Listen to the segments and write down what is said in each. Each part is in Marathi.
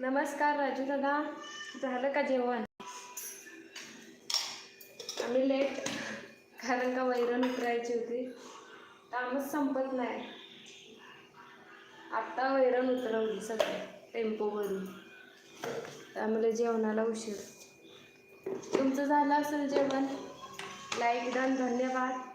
नमस्कार राजू दादा झालं का जेवण? आम्ही लेट कारण का वैरण उतरायची होती. कामच संपत नाही. आत्ता वैरण उतरवली सगळं टेम्पोवरून. त्यामुळे जेवणाला उशीर. तुमचं झालं असेल जेवण? लाईक डन धन्यवाद.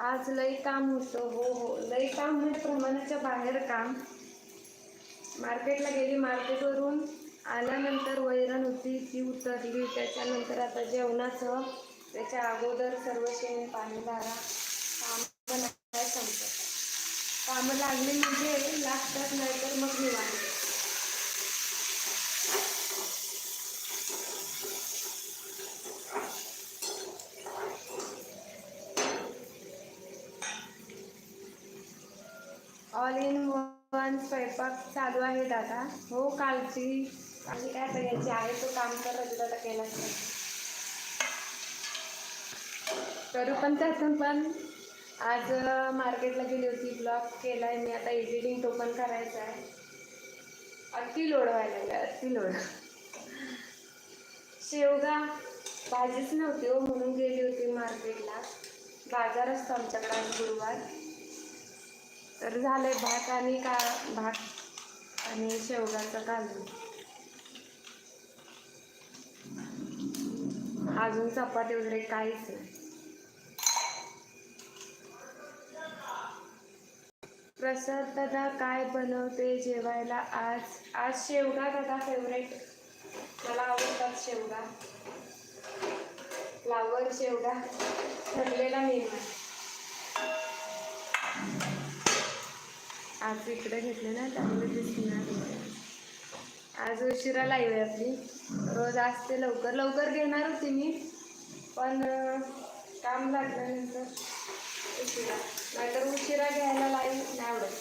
आज लई काम होतं हो हो. लई काम म्हणजे प्रमाणाच्या बाहेर काम. मार्केटला गेली मार्केटवरून आल्यानंतर वैरण होती ती उतरली. त्याच्यानंतर आता जेवणाचं त्याच्या अगोदर सर्व शेण पाणी धारा काम नाही संपत. कामं लागली म्हणजे लागतात नाही तर मग निवांत ऑल इन वन स्वयंपाक चालू आहे दादा. हो कालची आणि काय करायची आहे तो काम करत दादा केला तरी पण त्यातून पण. आज मार्केटला गेली होती ब्लॉग केला आहे मी. आता एडिटिंग तो पण करायचा आहे. अति लोड व्हायला लागला अति लोड. शेवगा भाजीच नव्हती हो म्हणून गेली होती मार्केटला. बाजार असतो आमच्याकडे आज गुरुवार. तर झालंय भात आणि का भात आणि शेवगाचं काजू. अजून चपाती वगैरे काहीच नाही. प्रसाद दादा काय बनवते जेवायला आज? आज शेवगा दादा फेवरेट मला आवडतात शेवगा. फ्लावर शेवगा. ठरलेला मेनू आज इकडे घेतले ना त्यामुळे दिसणार आज उशिरा लाईव्ह आहे आपली. रोज असते लवकर. लवकर घेणार होती मी पण काम लागल्यानंतर उशिरा. नाहीतर उशिरा घ्यायला लाईव्ह नाही आवडत.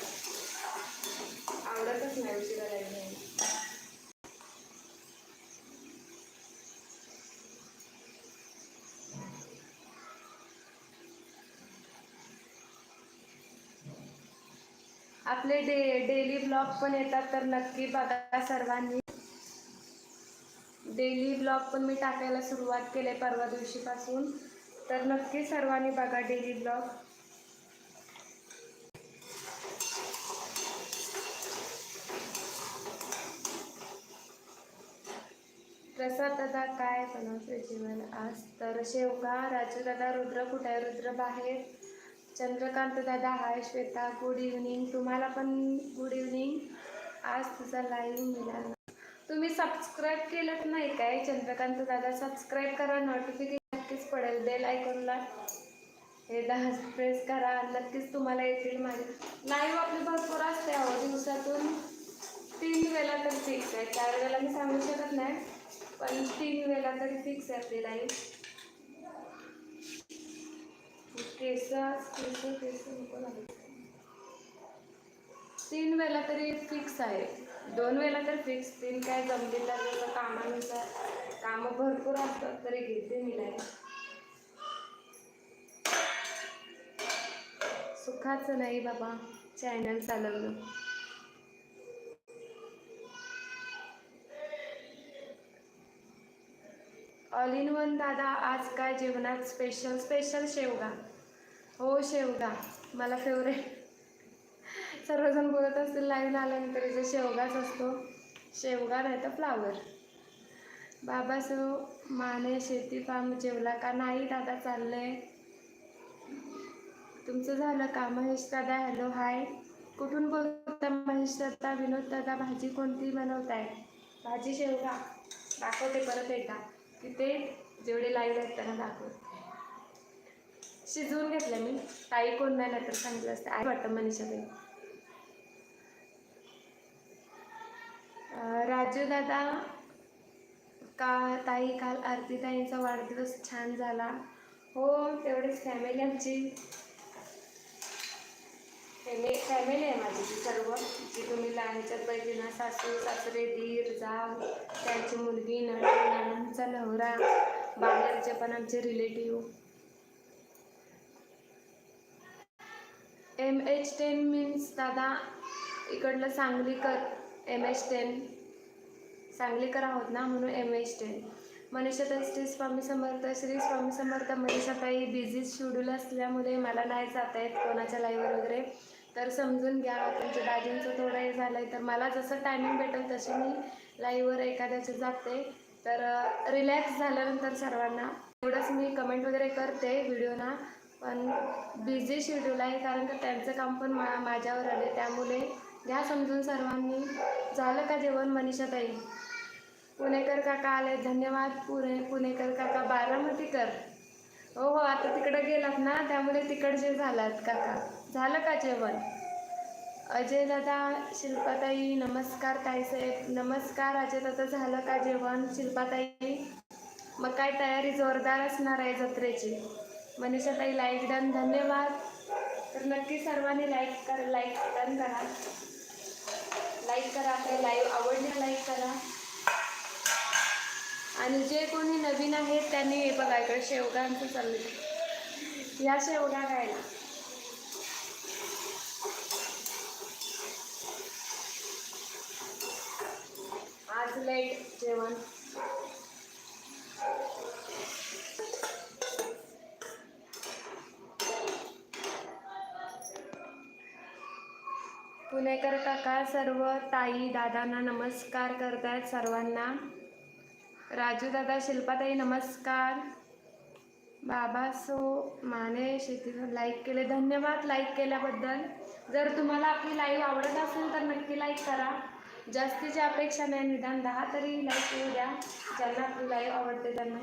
आवडतच नाही उशिरा लाईव्ह घ्यायला आपले डे डेली ब्लॉग पण येतात तर नक्की बघा सर्वांनी. डेली ब्लॉग पण मी टाकायला सुरुवात केले परवा दिवशीपासून. तर नक्की सर्वांनी बघा डेली ब्लॉग प्रसाद दादा काय बनवते जेवण आज? तर शेवगा राजू दादा रुद्र कुठे आहे? रुद्र बाहेर. चंद्रकांत दादा हाय श्वेता गुड इव्हनिंग तुम्हाला पण गुड इव्हनिंग आज तुझा लाईव्ह मिळाला. तुम्ही सबस्क्राईब केलं नाही काय? चंद्रकांत दादा सबस्क्राईब करा. नोटिफिकेशन नक्कीच पडेल. बेल आयकॉनला हे दहा प्रेस करा. नक्कीच तुम्हाला येतील माझे लाईव्ह आपली भरपूर असते अहो दिवसातून. तीन वेळा तर फिक्स आहे. चार वेळेला मी सांगू शकत नाही पण तीन वेळा तरी फिक्स आहे आपली लाईव्ह केस केस केस नको लागले. तीन वेळा तरी फिक्स आहे दोन वेळा तर फिक्स तीन काय जमली तर जसं कामानुसार कामं भरपूर असतात तरी घेते मी लाईव्ह सुखाचं नाही बाबा चॅनल चालवलं ऑल इन वन दादा आज काय जेवणात स्पेशल स्पेशल शेवगा. हो शेवगा. मला फेवरेट सर्वजण बोलत असतील लाईव्ह आल्यानंतर इथे शेवगाच असतो. शेवगा नाही तर फ्लावर बाबासो माने शेती फार्म जेवला का? नाही दादा चाललंय. तुमचं झालं का? महेश दादा हॅलो हाय कुठून बोलता महेश दादा विनोद दादा? भाजी कोणती बनवताय? भाजी शेवगा. दाखवते परत एकदा. तिथे जेवढे लाईव्ह आहेत त्यांना दाखवत. शिजवून घेतलं मी. ताई कोण नाही तर सांगितलं असतं. आई वाटतं मनीषाबाई राजू दादा का ताई काल आरती ताईंचा वाढदिवस छान झाला. हो तेवढीच फॅमिली आमची. फॅमिली फॅमिली आहे माझी ती सर्व. जी तुम्ही लहानच्यात पाहिजे ना सासू सासरे दीर जाव त्यांची मुलगी नणंद नणंदचा नवरा बाहेरचे पण आमचे relative. M H ten means दादा इकडलं सांगलीकर एम एच टेन. सांगलीकर आहोत ना म्हणून एम एच टेन. मनीषाताई श्री स्वामी समर्थ श्री स्वामी समर्थ मनीषाताई बिझी शेड्यूल असल्यामुळे मला नाही जाता येत कोणाच्या लाईव्हवर वगैरे. तर समजून घ्या तुमच्या दाजींचं थोडं हे झालं आहे तर मला जसं टायमिंग भेटेल तसे मी लाईव्हवर एखाद्याचे जाते. तर रिलॅक्स झाल्यानंतर सर्वांना एवढंच मी कमेंट वगैरे करते व्हिडिओना पण बिझी शेड्यूल आहे कारण का त्यांचं काम पण मा माझ्यावर आले त्यामुळे घ्या समजून सर्वांनी. झालं का जेवण मनीषाताई? पुणेकर काका आले धन्यवाद. पुणे पुणेकर काका बारामतीकर. हो हो आता तिकडं गेलात ना त्यामुळे तिकडचे झालात काका. झालं का जेवण? अजय दादा शिल्पाताई नमस्कार ताईसाहेब नमस्कार अजय दादा झालं का जेवण? शिल्पाताई मग काय तयारी जोरदार असणार आहे जत्रेची? मनीषाताई लाईक डन धन्यवाद. तर नक्की सर्वांनी लाईक कर लाईक डन करा. लाईक करा आपल्या लाईव्ह आवडली लाईक करा. आणि जे कोणी नवीन आहेत त्यांनी हे बघा इकडे शेवगांचं चाललं या शेवगा खायला प्लेट जेवण पुणेकर काका सर्व ताई दादांना नमस्कार करतायत सर्वांना? राजू दादा शिल्पाताई नमस्कार. बाबा सो माने शेती लाईक केले. धन्यवाद लाईक केल्याबद्दल. जर तुम्हाला आपली लाईव्ह आवडत असेल तर नक्की लाईक करा. जास्तीची अपेक्षा नाही निदान दहा तरी लाईक येऊ द्या. ज्यांना आपली लाईव्ह आवडते त्यांना.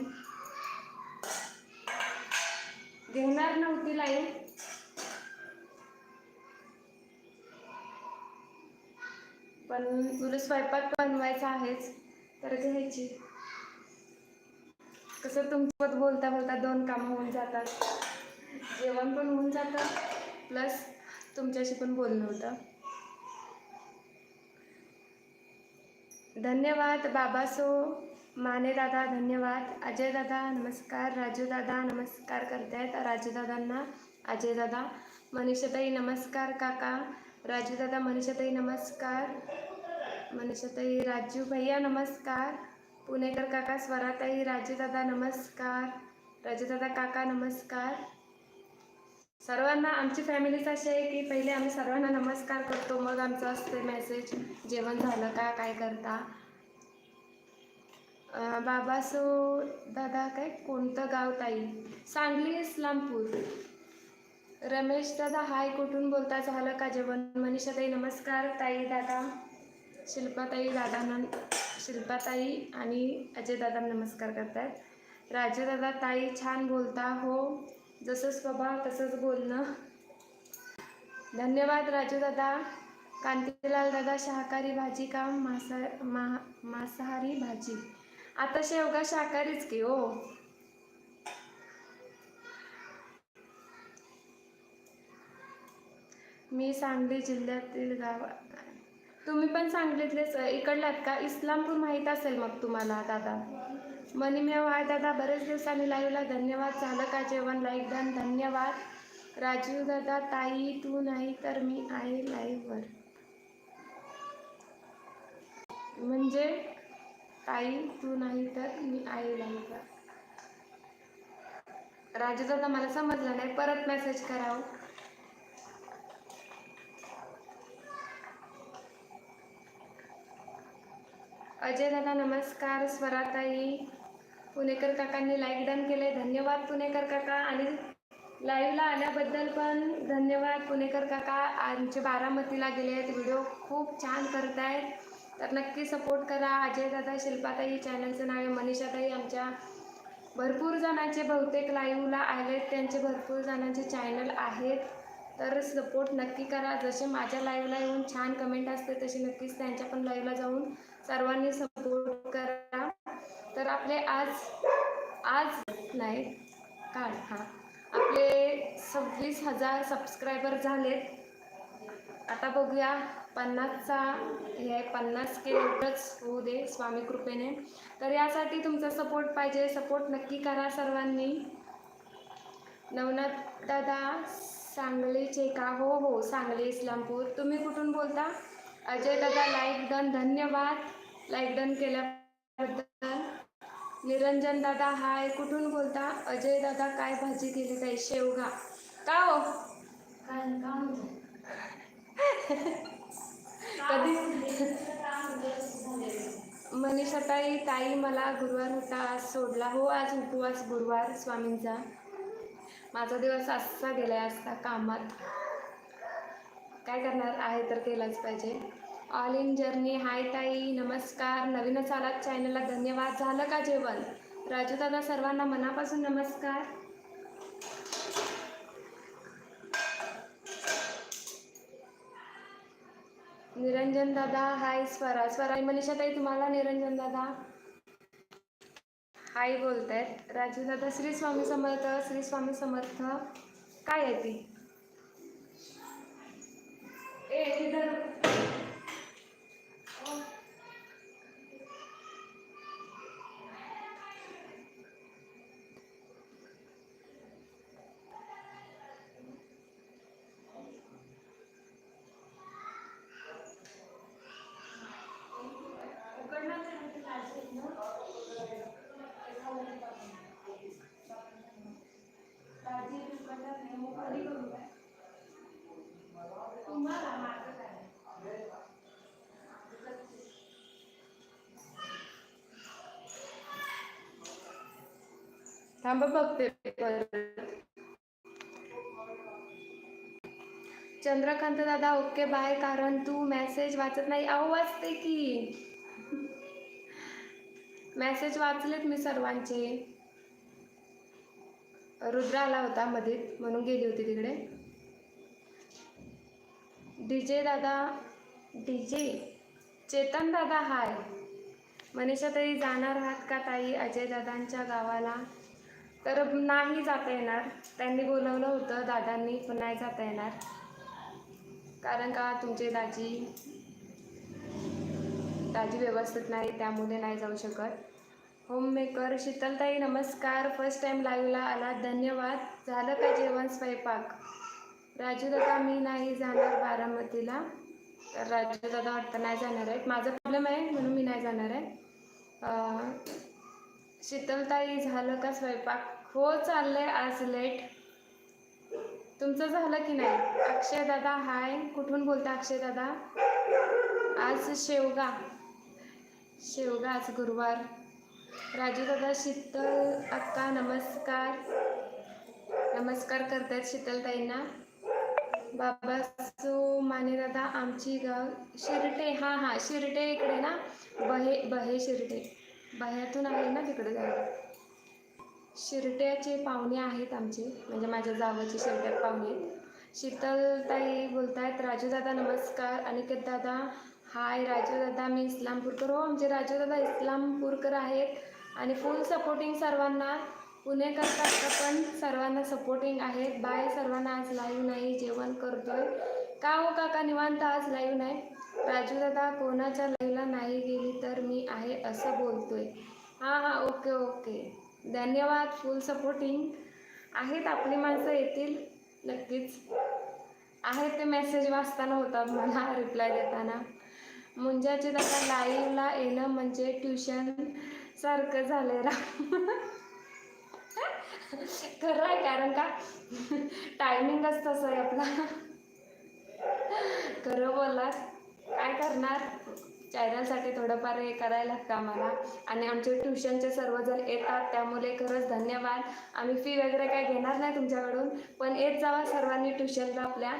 घेणार नव्हती लाईव्ह पण तुला स्वयंपाक बनवायचा आहेच तर घ्यायची. कसं तुमच्यासोबत बोलता बोलता दोन कामं होऊन जातात. जेवण पण होऊन जातं प्लस तुमच्याशी पण बोलणं होतं. धन्यवाद बाबासो. माने दादा धन्यवाद. अजय दादा नमस्कार. राजू दादा नमस्कार करतायत. राजू दादांना अजय दादा. मनीषाताई नमस्कार काका. राजू दादा मनीषाताई नमस्कार. मनीषाताई राजू भैया नमस्कार. पुणेकर काका स्वराताई राजूदादा नमस्कार. राजूदादा काका नमस्कार. सर्वांना आमची फॅमिलीच अशी आहे की पहिले आम्ही सर्वांना नमस्कार करतो मग आमचं असते मेसेज जेवण झालं का काय करता? बाबा सो दादा काय कोणतं गाव ताई? सांगली इस्लामपूर. रमेश दादा हाय कुठून बोलता? झालं का जेवण? मनीषा ताई नमस्कार. ताई दादा शिल्पाताई दादांना शिल्पाताई आणि अजय दादा नमस्कार करतायत. राजदादा ताई छान बोलता हो. जसं स्वभाव तसंच बोलणं. धन्यवाद राजूदादा कांतीलाल दादा शाकाहारी भाजी का मासा मा मांसाहारी भाजी? आता शेवगा शाकाहारीच की हो. मी सांगली जिल्ह्यातील गाव तुम्ही पण सांगलीतलेच इकडल्यात का? इस्लामपूर माहीत असेल मग तुम्हाला दादा. मनीमेव आहे दादा बरेच दिवसांनी लाईव्हला धन्यवाद. झालं का जेवण लाईक डन धन्यवाद. राजीव दादा ताई तू नाही तर मी आहे लाईव्हवर म्हणजे ताई तू नाही तर मी आहे लाईव्हवर राजू दादा मला समजलं नाही. परत मेसेज करावं हो. अजय दादा नमस्कार. स्वराताई पुणेकर काकांनी लाईक डन केले धन्यवाद पुणेकर काका. आणि लाईव्हला आल्याबद्दल पण धन्यवाद पुणेकर काका. आमचे बारामतीला गेले आहेत. व्हिडिओ खूप छान करत आहेत तर नक्की सपोर्ट करा. अजय दादा शिल्पाताई चॅनलचं नाव आहे. मनीषाताई आमच्या भरपूर जणांचे बहुतेक लाईव्हला आले त्यांचे भरपूर जणांचे चॅनल आहेत. तर सपोर्ट नक्की करा. जसे माझ्या लाईव्हला येऊन छान कमेंट असते तशी नक्कीच त्यांच्या पण लाईव्हला जाऊन सर्वांनी सप तर आपले आज आज नाही काल हां. आपले सव्वीस हजार सबस्क्रायबर झालेत. आता बघूया पन्नासचा हे पन्नास के एवढंच होऊ दे स्वामी कृपेने. तर यासाठी तुमचा सपोर्ट पाहिजे. सपोर्ट नक्की करा सर्वांनी. नवनाथ दादा सांगलीचे का? हो हो सांगली इस्लामपूर. तुम्ही कुठून बोलता? अजय दादा लाईक डन धन्यवाद. लाईक डन केल्याबद्दल. निरंजन दादा हाय कुठून बोलता? अजय दादा काय भाजी केली ताई? शेवगा का हो? कधी. मनीषा ताई ताई मला गुरुवार होता आज सोडला. हो आज उपवास गुरुवार स्वामींचा. माझा दिवस असा गेलाय असता कामात. काय करणार? आहे तर केलाच पाहिजे. All in journey. हाय ताई नमस्कार. नवीनच आलात चॅनलला धन्यवाद. झालं का जेवण? राजू दादा सर्वांना मनापासून नमस्कार. निरंजन दादा हाय स्वरा. स्वरा मनीषा ताई तुम्हाला निरंजन दादा? हाय बोलत आहेत राजू दादा श्री स्वामी समर्थ श्री स्वामी समर्थ. काय आहे ती? ए थांबा बघते चंद्रकांत दादा ओके बाय. कारण तू मेसेज वाचत नाही. अहो वाचते की. मेसेज वाचलेत मी सर्वांचे. रुद्र आला होता मध्ये म्हणून गेली होती तिकडे. डीजे दादा डीजे चेतन दादा हाय मनीषा ताई जाणार आहात का ताई? अजय दादांच्या गावाला. तर नाही जाता येणार. त्यांनी बोलवलं होतं दादांनी पण नाही जाता येणार. कारण का तुमचे दाजी दाजी व्यवस्थित नाही त्यामुळे नाही जाऊ शकत. होममेकर शीतलताई नमस्कार. फर्स्ट टाईम लाईव्हला आला. धन्यवाद. झालं का जेवण स्वयंपाक? राजू दादा मी नाही जाणार बारामतीला. तर राजू दादा वाटतं नाही जाणार आहेत. माझा प्रॉब्लेम आहे म्हणून मी नाही जाणार आहे. शीतलताई झालं का स्वयंपाक? हो चाललंय आज लेट तुमचं झालं की नाही? अक्षय दादा हाय कुठून बोलता अक्षय दादा आज शेवगा. शेवगा आज गुरुवार. राजू दादा शीतल अक्का नमस्कार. नमस्कार करतायत शीतलताईंना. बाबा सो माने दादा आमची गाव शिरटे. हां हां शिरटे इकडे ना. बहे बहे शिरटे. बह्यातून आहे ना तिकडे जायला. शिरट्याचे पाहुणे आहेत आमचे म्हणजे माझ्या जावाचे शिरट्यात पाहुणे आहेत. शीतलताई बोलतायत राजू दादा नमस्कार. अनिकेत दादा हाय. राजू दादा मी इस्लामपूरकर. हो आमचे राजू दादा इस्लामपूरकर आहेत. आणि फुल सपोर्टिंग सर्वांना पुणे करतात पण सर्वांना सपोर्टिंग आहेत. बाय सर्वांना आज लाईव्ह नाही जेवण करतोय. का हो काका निवांत आज लाईव्ह नाही? राजू दादा कोणाच्या लाईव्हला नाही गेली तर मी आहे असं बोलतोय. हां हां ओके ओके. धन्यवाद फुल सपोर्टिंग आहेत आपली माणसं येतील नक्कीच. आहेत ते मेसेज वाचताना होतात मला रिप्लाय देताना. मुंजाचे दादा लाईव्हला येणं म्हणजे ट्युशन सारखं झालंय राम खरं आहे कारण का? टायमिंगच तसं आहे आपला. खरं बोललात. काय करणार? चॅनलसाठी थोडंफार हे करायला लागतं आम्हाला. आणि आमचे ट्युशनचे सर्वजण येतात त्यामुळे खरंच धन्यवाद. आम्ही फी वगैरे काय घेणार नाही तुमच्याकडून पण येत जावा सर्वांनी ट्युशनला आपल्या.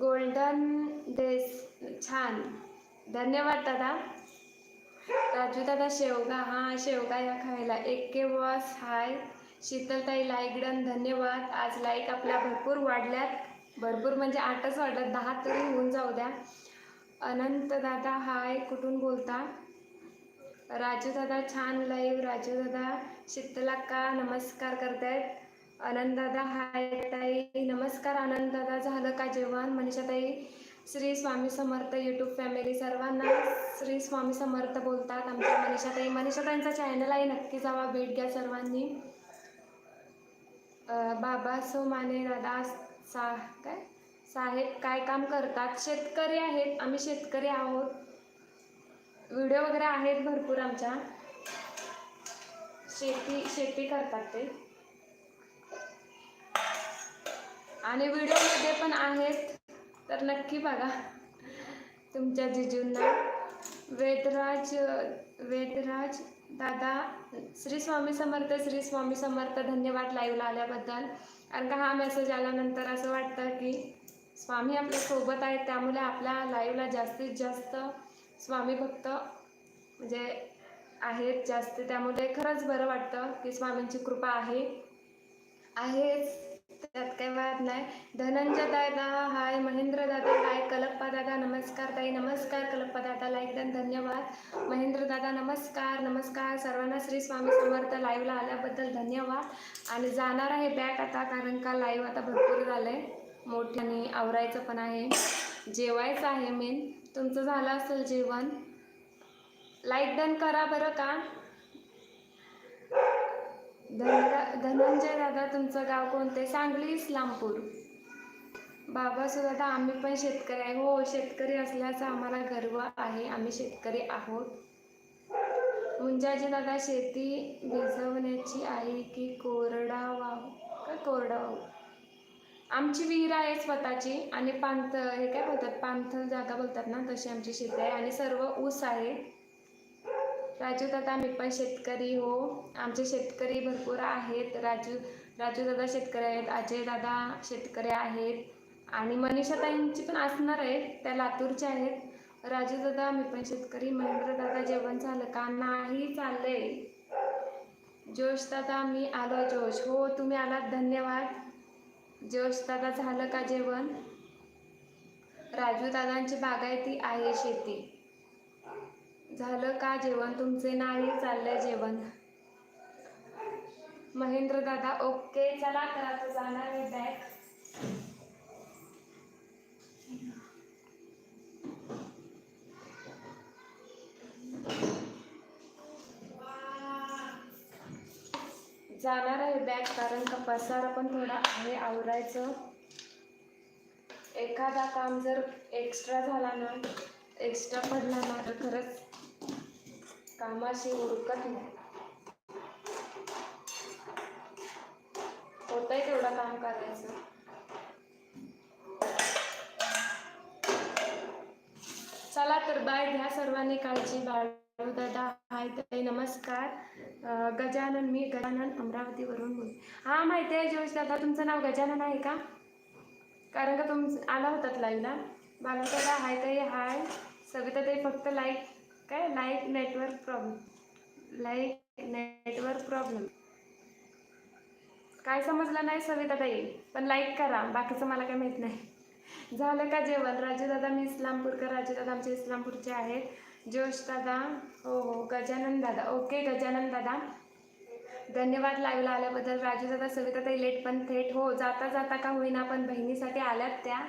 गोल्डन डेस छान. धन्यवाद दादा. राजू दादा शेवगा. हा शेवगा या खायला. एक के बॉस हाय. शीतलताई लाईक डन धन्यवाद. आज लाईक आपल्या भरपूर वाढल्यात. भरपूर म्हणजे आठच वाढल्यात. दहा तरी होऊन जाऊ द्या. अनंत दादा हाय कुठून बोलता? राजूदादा छान लाईव्ह राजूदादा शीतलाक्का शीतला का नमस्कार करतायत? आनंद हाय ताई. नमस्कार आनंददादा झालं का जेवण? मनीषाताई श्री स्वामी समर्थ यूट्यूब फॅमिली सर्वांना श्री स्वामी समर्थ बोलतात आमच्या मनीषाताई. मनीषाताईंचा चॅनल आहे नक्की जावा भेट घ्या सर्वांनी. बाबा सो माने दादा सा काय? साहेब काय काम करतात? शेतकरी आहेत. आम्ही शेतकरी आहोत. व्हिडिओ वगैरे आहेत भरपूर आमच्या. शेती शेती करतात ते. आणि व्हिडिओमध्ये पण आहेत. तर नक्की बघा. तुमच्या जिजूंना. वेदराज वेदराज दादा श्री स्वामी समर्थ श्री स्वामी समर्थ धन्यवाद लाईव्हला आल्याबद्दल. कारण का हा मेसेज आल्यानंतर असं वाटतं की स्वामी आपल्यासोबत आहेत त्यामुळे आपल्या लाईव्हला जास्तीत जास्त स्वामी भक्त म्हणजे आहेत जास्त. त्यामुळे खरंच बरं वाटतं की स्वामींची कृपा आहे. आहेच त्यात काही वाद नाही. धनंजय दादा हाय महेंद्र दादा हाय कलप्पा दादा नमस्कार ताई नमस्कार कलप्पा दादा लाईक दन धन्यवाद. महेंद्र दादा नमस्कार नमस्कार. सर्वांना श्री स्वामी समर्थ लाईव्हला आल्याबद्दल धन्यवाद. आणि जाणार आहे बॅक आता कारण का लाईव्ह आता भरपूर झालं आहे मोठ्याने आवरायचं पण आहे. जेवायचं आहे मेन तुमचं झालं असेल जेवण? लाईक डन करा बरं का? धनंजय दादा तुमचं गाव कोणते? सांगली इस्लामपूर. बाबा दादा आम्ही पण शेतकरी आहे. हो शेतकरी असल्याचा आम्हाला गर्व आहे. आम्ही शेतकरी आहोत. मुंजाजी दादा शेती भिजवण्याची आहे की कोरडावाव का कोरडावाव आमची विहीर आहे स्वतःची आणि पांथ हे काय बोलतात? पांथल जागा बोलतात ना तशी आमची शेती आहे. आणि सर्व ऊस आहे. राजू दादा मी पण शेतकरी हो. आमचे शेतकरी भरपूर आहेत. राजू राजू दादा शेतकरी आहेत. अजय दादा शेतकरी आहेत. आणि मनीषा ताईंची पण असणार आहेत त्या लातूरच्या आहेत. राजू दादा मी पण शेतकरी. महेंद्र दादा जेवण झालं का? नाही चाललंय. जोश दादा मी आलो जोश. हो तुम्ही आलात. धन्यवाद. जोश दादा झालं का जेवण? राजू दादांची बागायती आहे शेती. झालं का जेवण? तुमचे नाही चाललंय जेवण. महेंद्र दादा ओके चला तर आता जाणार आहे बॅग जाणार आहे बॅग कारण का पसारा पण थोडा आहे आवरायचं. एखादा काम जर एक्स्ट्रा झाला ना एक्स्ट्रा पडला ना तर खरंच कामाशी उरकत नाही. होतंय तेवढं काम करायचं. चला तर बाय घ्या सर्वांनी काळजी बाळू दादा हाय ताई नमस्कार. गजानन मी गजानन अमरावतीवरून बोल हां माहिती आहे जोश दादा तुमचं नाव गजानन आहे का? कारण का तुम आला होतात लाईव्हला बाळूदादा हाय ताई हाय. सविता ताई फक्त लाईक काय? Like network problem like network problem काय समजलं नाही सविता ताई पण लाईक करा. बाकीचं मला काय माहीत नाही. झालं का जेवण? राजू दादा मी इस्लामपूरकर राजू दादा आमचे इस्लामपूरचे आहेत. जोश दादा हो हो गजानन दादा ओके गजानन दादा धन्यवाद लाईव्हला आल्याबद्दल. राजू दादा सविता ताई लेट पण थेट. हो जाता जाता का होईना पण बहिणीसाठी आल्यात त्या.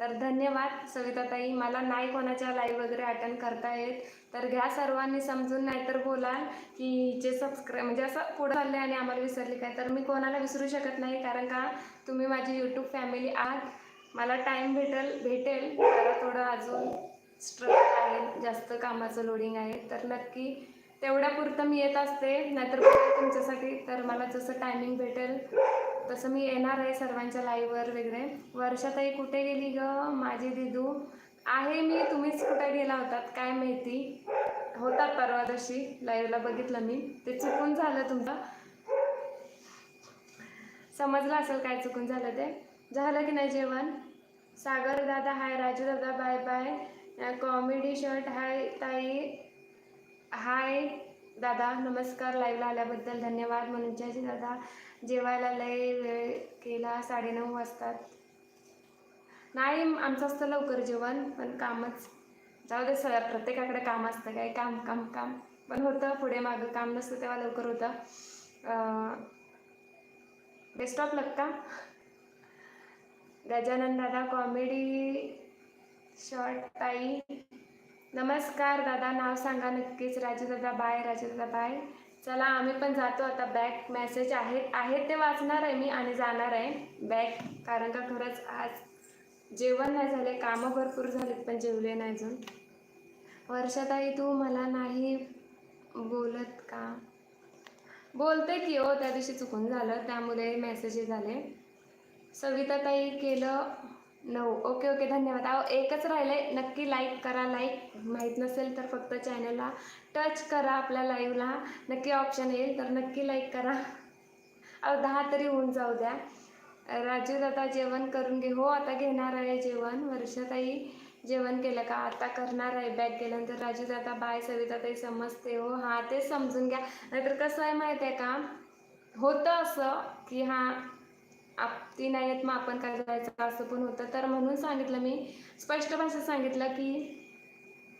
तर धन्यवाद सविताताई. मला नाही कोणाच्या लाईव्ह वगैरे अटेंड करता येत. तर घ्या सर्वांनी समजून नाहीतर बोलाल की जे सबस्क्राईब म्हणजे असं पुढं चालले आणि आम्हाला विसरली काय. तर मी कोणाला विसरू शकत नाही कारण का तुम्ही माझी यूट्यूब फॅमिली आहात. मला टाईम भेटेल भेटेल. मला थोडं अजून स्ट्रगल आहे जास्त कामाचं लोडिंग आहे. तर नक्की तेवढ्यापुरतं मी येत असते. नाहीतर तुमच्यासाठी तर मला जसं टायमिंग भेटेल तसं मी येणार आहे सर्वांच्या लाईव्हवर वगैरे. वर्षाताई कुठे गेली ग? माझी दिदू. आहे मी तुम्हीच कुठे गेला होतात काय माहिती. होतात परवा दिवशी. लाईव्हला बघितलं मी. ते चुकून झालं तुमचं. समजलं असेल काय चुकून झालं ते? झालं की नाही जेवण? सागर दादा हाय. राजू दादा bye bye comedy shirt hi ताई. हाय दादा. नमस्कार. लाईव्हला आल्याबद्दल धन्यवाद. मनोजाजी दादा जेवायला लय वेळ केला. साडेनऊ वाजतात. नाही आमचं असतं लवकर जेवण पण कामच. जाऊ दे सगळ्या प्रत्येकाकडे काम असतं. काय काम काम काम. पण होतं पुढे मागं काम नसतं तेव्हा लवकर होतं. बेस्ट ऑफ लक का? गजानन दादा कॉमेडी शॉर्ट ताई. नमस्कार दादा नाव सांगा नक्कीच. राजू दादा बाय राजू दादा बाय. चला आम्ही पण जातो. आता बॅक मेसेज आहेत आहेत ते वाचणार आहे मी आणि जाणार आहे बॅक कारण का खरंच आज जेवण नाही झाले कामं भरपूर झालेत पण जेवले नाही अजून. वर्षाताई तू मला नाही बोलत का? बोलते की हो त्या दिवशी चुकून झालं त्यामुळे मेसेज झाले. सविताताई केलं नऊ. ओके ओके धन्यवाद. अहो एकच राहिलंय. नक्की लाईक करा लाईक माहीत नसेल तर फक्त चॅनलला टच करा आपल्या लाईव्हला नक्की ऑप्शन येईल तर नक्की लाईक करा. अहो दहा तरी होऊन जाऊ द्या. राजू दादा जेवण करून घे. हो आता घेणार आहे जेवण. वर्षाताई जेवण केलं का? आता करणार आहे. बॅग गेल्यानंतर राजू दादा बाय सविताताई समजते. हो हां ते समजून घ्या. नाहीतर कसं आहे माहिती आहे का? होतं असं की हां आप ती नाही येत मग आपण काय करायचं? असं पण होतं. तर म्हणून सांगितलं मी स्पष्ट भाषेत सांगितलं की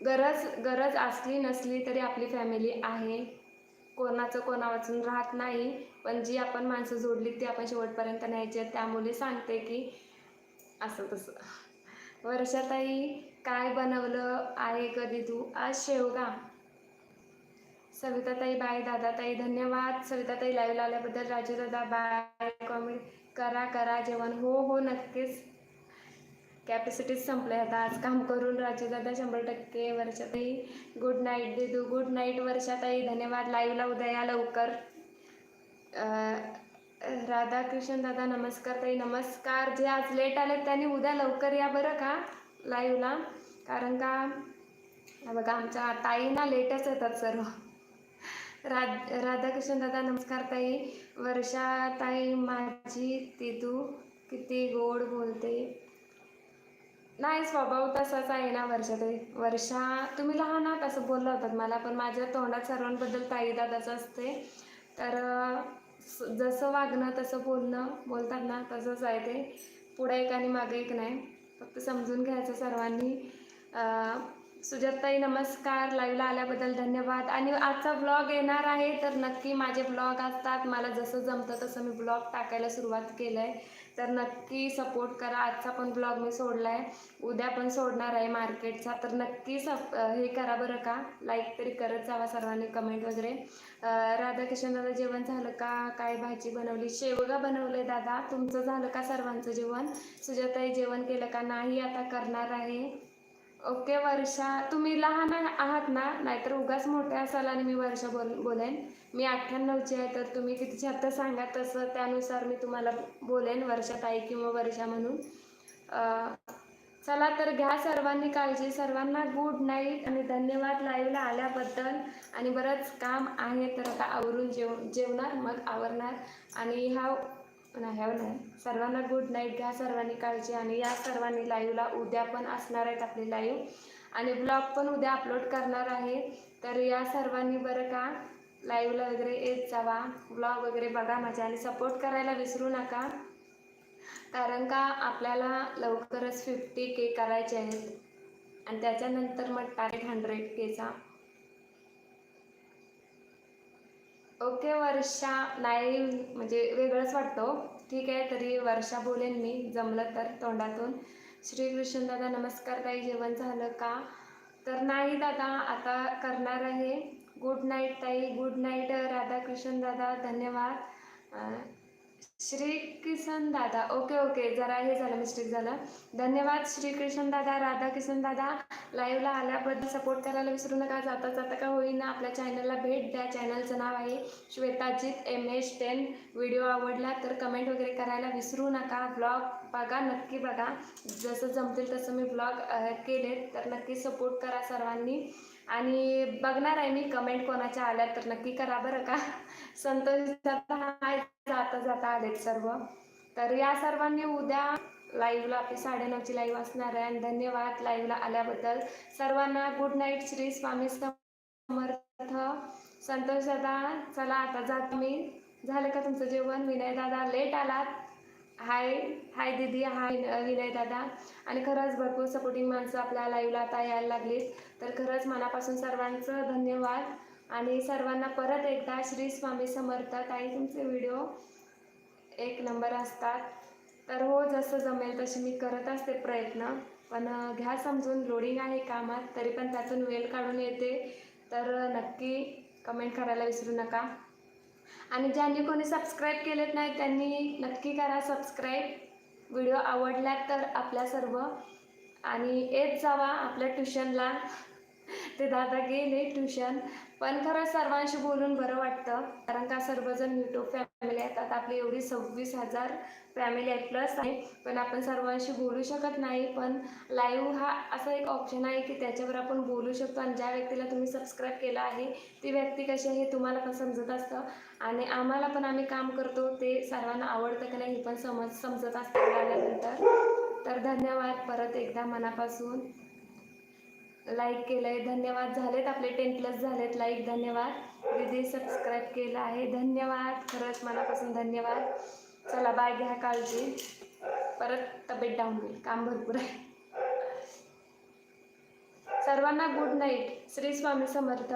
गरज गरज असली नसली तरी आपली फॅमिली आहे. कोणाचं कोणा वाचून राहत नाही पण जी आपण माणसं जोडली ती आपण शेवटपर्यंत न्यायची त्यामुळे सांगते की असं तसं. वर्षाताई काय बनवलं आहे कधी तू? आज शेवगा. सविताताई बाय दादाताई धन्यवाद. सविताताई लाईव्ह आल्याबद्दल राजू दादा बाय. कॉमेडी करा करा जेवण. हो हो नक्कीच. कॅपॅसिटीच संपले आता. आज काम करून राजू दादा शंभर टक्के वर्षाताई गुड नाईट दिदू. गुड नाईट वर्षाताई धन्यवाद. लाईव्हला उद्या या लवकर. राधा राधाकृष्ण दादा नमस्कार ताई. नमस्कार. जे आज लेट आले त्यांनी उद्या लवकर या बरं का? लाईव्हला कारण का? बघा आमच्या ताईंना लेटच येतात सर्व. राध राधाकृष्ण दादा नमस्कार ताई. वर्षा ताई माझी तिथू किती गोड बोलते. नाही स्वभाव तसाच आहे ना वर्षा ताई. वर्षा तुम्ही लहान आहात असं बोलला होतात मला पण माझ्या तोंडात सर्वांबद्दल ताई दादाचं असते. तर जसं वागणं तसं बोलणं बोलतात ना तसंच आहे ते. पुढे एक आणि मागे एक नाही. फक्त समजून घ्यायचं सर्वांनी. सुजाताई नमस्कार. लाईव्हला आल्याबद्दल धन्यवाद. आणि आजचा ब्लॉग येणार आहे तर नक्की माझे ब्लॉग असतात. मला जसं जमतं तसं मी ब्लॉग टाकायला सुरुवात केलं आहे तर नक्की सपोर्ट करा. आजचा पण ब्लॉग मी सोडला आहे उद्या पण सोडणार आहे मार्केटचा तर नक्की सप हे करा बरं का. लाईक तरी करत जावा सर्वांनी कमेंट वगैरे. अं, जेवण झालं का? काय भाजी बनवली? शेवगा बनवले दादा. तुमचं झालं का सर्वांचं जेवण? सुजाताई जेवण केलं का? नाही आता करणार आहे. ओके वर्षा. तुम्ही लहान आहात ना नाहीतर उगाच मोठे असाल आणि मी वर्षा बोल बोलेन. मी अठ्ठ्याण्णवची आहे तर तुम्ही कितीची आत्ता सांगा तसं. त्यानुसार मी तुम्हाला बोलेन वर्षा ताई किंवा वर्षा म्हणून. चला तर घ्या सर्वांनी काळजी. सर्वांना गुड नाईट आणि धन्यवाद लाईव्हला आल्याबद्दल. आणि बरंच काम आहे तर आता आवरून जेव जेवणार मग आवरणार. आणि हा नाही ह्यावर हो नाही सर्वांना गुड नाईट घ्या सर्वांनी काळजी आणि या सर्वांनी लाईव्हला उद्या पण असणार आहेत आपली लाईव्ह आणि ब्लॉग पण उद्या अपलोड करणार आहे. तर या सर्वांनी बरं का लाईव्हला वगैरे येत जावा. ब्लॉग वगैरे बघा माझ्या आणि सपोर्ट करायला विसरू नका. कारण का आपल्याला लवकरच फिफ्टी के करायचे आहेत. आणि त्याच्यानंतर मग टार्गेट हंड्रेड केचा ओके वर्षा नाही म्हणजे वेगळंच वाटतो. ठीक आहे तरी वर्षा बोलेन मी. जमलं तर तोंडातून. श्रीकृष्ण दादा नमस्कार. ताई जेवण झालं का? तर नाही दादा आता करणार आहे. गुड नाईट ताई. गुड नाईट राधाकृष्ण दादा धन्यवाद श्री किसन दादा. ओके ओके जरा हे झालं मिस्टेक झालं. धन्यवाद श्रीकृष्ण दादा राधा किसन दादा लाईव्हला आल्याबद्दल सपोर्ट करायला विसरू नका. जाता जाता का होईना आपल्या चॅनलला भेट द्या. चॅनलचं नाव आहे Shwetajit M H ten video आवडला तर कमेंट वगैरे करायला विसरू नका. ब्लॉग बघा नक्की बघा. जसं जमतील तसं मी ब्लॉग केले तर नक्की सपोर्ट करा सर्वांनी. आणि बघणार आहे मी. कमेंट कोणाच्या आल्या तर नक्की करा बरं का. संत जाता जाता जाता आलेत सर्व. तर या सर्वांनी उद्या लाईव्हला आपली साडेनऊची लाईव्ह असणार आहे आणि धन्यवाद लाईव्हला आल्याबद्दल. सर्वांना गुड नाईट श्री स्वामी समर्थ. समर्थ संतोष दादा चला आता जात मी झालं का तुमचं जेवण? विनय दादा लेट आलात. हाय हाय दीदी हाय विनय दादा आणि खरंच भरपूर सपोर्टिंग माणसं आपल्या लाईव्हला आता यायला लागलीत. तर खरंच मनापासून सर्वांचं धन्यवाद. आणि सर्वांना परत एकदा श्री स्वामी समर्थ. ताई तुमचे व्हिडिओ एक नंबर असतात. तर हो जसं जमेल तशी मी करत असते प्रयत्न. पण घ्या समजून. लोडिंग आहे कामात तरी पण त्यातून वेळ काढून येते. तर नक्की कमेंट करायला विसरू नका. आणि ज्यांनी कोणी सबस्क्राईब केलेत नाही त्यांनी नक्की करा सबस्क्राईब. व्हिडिओ आवडल्यात तर आपल्या सर्व. आणि येत जावा आपल्या ट्युशनला. ते दादा गेले ट्युशन. पण खरं सर्वांशी बोलून बरं वाटतं. कारण का सर्वजण युट्यूब फॅमिली आहेत. आता आपली एवढी सव्वीस हजार फॅमिली आहे प्लस आहे. पण आपण सर्वांशी बोलू शकत नाही. पण लाईव्ह हा असा एक ऑप्शन आहे की त्याच्यावर आपण बोलू शकतो. आणि ज्या व्यक्तीला तुम्ही सबस्क्राईब केलं आहे ती व्यक्ती कशी आहे हे तुम्हाला पण समजत असतं. आणि आम्हाला पण आम्ही काम करतो. ते सर्वांना आवडतं की नाही हे पण समज समजत असतं. आल्यानंतर. तर धन्यवाद. परत एकदा मनापासून. लाईक केलं आहे धन्यवाद झालेत आपले टेन प्लस झालेत. लाईक धन्यवाद. दीदी सबस्क्राईब केलं आहे. धन्यवाद. खरंच मनापासून धन्यवाद. चला बाय घ्या काळजी. परत तब्येत डाऊन होईल. काम भरपूर आहे. सर्वांना गुड नाईट श्री स्वामी समर्थ.